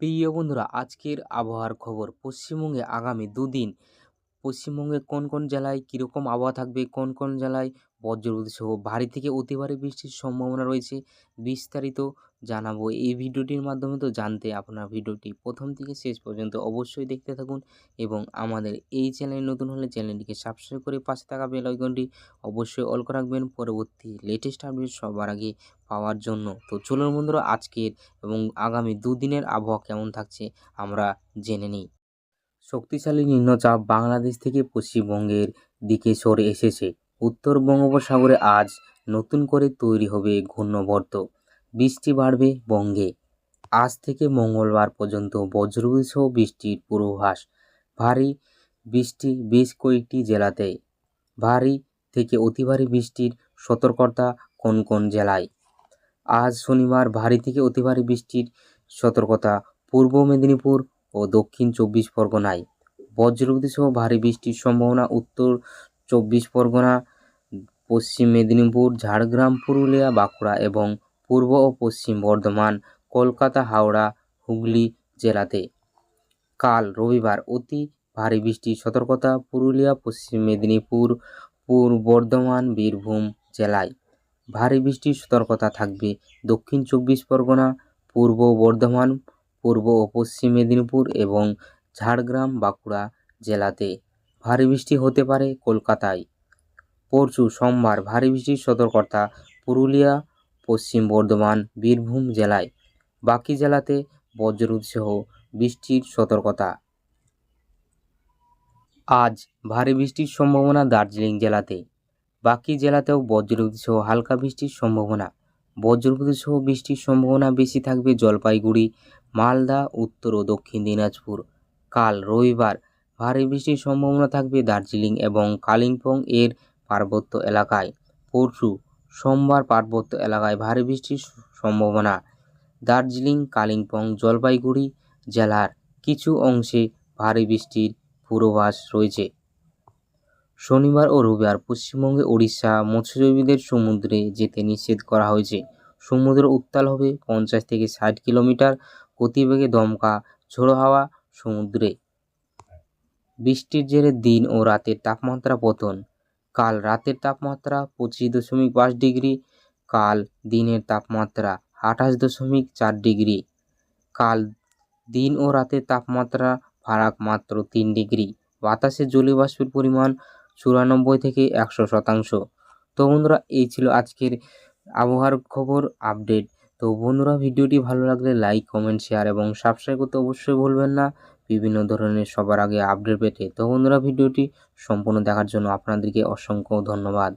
প্রিয় বন্ধুরা আজকের আবহাওয়ার খবর পশ্চিমবঙ্গে আগামী দুদিন পশ্চিমবঙ্গে কোন কোন জেলায় কীরকম আবহাওয়া থাকবে, কোন কোন জেলায় বজ্রবিদ্যুৎ সহ, ভারী থেকে অতি ভারী বৃষ্টির সম্ভাবনা রয়েছে বিস্তারিত জানাব। এই ভিডিওটির মাধ্যমে তো জানতে আপনার ভিডিওটি প্রথম থেকে শেষ পর্যন্ত অবশ্যই দেখতে থাকুন এবং আমাদের এই চ্যানেল নতুন হলে চ্যানেলটিকে সাবস্ক্রাইব করে পাশে থাকা বেল আইকনটি অবশ্যই অল রাখবেন। পরবর্তী লেটেস্ট আপডেট সবার আগে পাওয়ার জন্য। তো চলুন বন্ধুরা, আজকের এবং আগামী দুদিনের আবহাওয়া কেমন থাকছে আমরা জেনে নিই। শক্তিশালী নিম্নচাপ বাংলাদেশ থেকে পশ্চিমবঙ্গের দিকে সরে এসেছে। উত্তর বঙ্গোপসাগরে আজ নতুন করে তৈরি হবে ঘূর্ণবর্ত। বৃষ্টি বাড়বে বঙ্গে। আজ থেকে মঙ্গলবার পর্যন্ত বজ্রবিদ্যুৎ বৃষ্টির পূর্বাভাস। ভারী বৃষ্টি বেশ কয়েকটি জেলাতে। ভারী থেকে অতি ভারী বৃষ্টির সতর্কতা কোন কোন জেলায়? আজ শনিবার ভারী থেকে অতি ভারী বৃষ্টির সতর্কতা পূর্ব মেদিনীপুর ও দক্ষিণ চব্বিশ পরগনায়। বজ্রবিদ্যুৎ সহ ভারী বৃষ্টির সম্ভাবনা উত্তর চব্বিশ পরগনা, পশ্চিম মেদিনীপুর, ঝাড়গ্রাম, পুরুলিয়া, বাঁকুড়া এবং পূর্ব ও পশ্চিম বর্ধমান, কলকাতা, হাওড়া, হুগলি জেলাতে। কাল রবিবার অতি ভারী বৃষ্টির সতর্কতা পুরুলিয়া, পশ্চিম মেদিনীপুর, পূর্ব বর্ধমান, বীরভূম জেলায়। ভারী বৃষ্টির সতর্কতা থাকবে দক্ষিণ চব্বিশ পরগনা, পূর্ব বর্ধমান পূর্ব ও পশ্চিম মেদিনীপুর এবং ঝাড়গ্রাম বাঁকুড়া জেলাতে ভারী বৃষ্টি হতে পারে কলকাতায়। পরশু সোমবার ভারী বৃষ্টির সতর্কতা পুরুলিয়া, পশ্চিম বর্ধমান, বীরভূম জেলায়, বাকি জেলাতে বজ্রবিদ্যুৎ সহ বৃষ্টির সতর্কতা। আজ ভারী বৃষ্টির সম্ভাবনা দার্জিলিং জেলাতে, বাকি জেলাতেও বজ্রবিদ্যুৎ সহ হালকা বৃষ্টির সম্ভাবনা। বজ্রবিদ্যুৎ সহ বৃষ্টির সম্ভাবনা বেশি থাকবে জলপাইগুড়ি, মালদা, উত্তর ও দক্ষিণ দিনাজপুর। কাল রবিবার ভারী বৃষ্টির সম্ভাবনা থাকবে দার্জিলিং এবং কালিম্পং এর পার্বত্য এলাকায়। পরশু সোমবার পার্বত্য এলাকায় ভারী বৃষ্টির সম্ভাবনা। দার্জিলিং, কালিম্পং, জলপাইগুড়ি জেলার কিছু অংশে ভারী বৃষ্টির পূর্বাভাস রয়েছে। শনিবার ও রবিবার পশ্চিমবঙ্গে ওড়িশা, মৎস্যজীবীদের সমুদ্রে যেতে নিষেধ করা হয়েছে। সমুদ্র উত্তাল হবে পঞ্চাশ থেকে ষাট কিলোমিটার গতিবেগে দমকা ঝোড়ো হাওয়া সমুদ্রে। বৃষ্টির জেরে দিন ও রাতের তাপমাত্রা পতন। কাল রাতের তাপমাত্রা পঁচিশ দশমিক পাঁচ ডিগ্রি, কাল দিনের তাপমাত্রা আঠাশ দশমিক চার ডিগ্রি। কাল দিন ও রাতের তাপমাত্রা ফারাক মাত্র তিন ডিগ্রি। বাতাসে জলীয়বাষ্পের পরিমাণ চুরানব্বই থেকে একশো শতাংশ। তো বন্ধুরা, এই ছিল আজকের আবহাওয়ার খবর আপডেট। তো বন্ধুরা, ভিডিওটি ভালো লাগলে লাইক, কমেন্ট, শেয়ার এবং সাবস্ক্রাইব করতে অবশ্যই ভুলবেন না। বিভিন্ন ধরনের সবার আগে আপডেট পেতে। তো বন্ধুরা, ভিডিওটি সম্পূর্ণ দেখার জন্য আপনাদেরকে অসংখ্য ধন্যবাদ।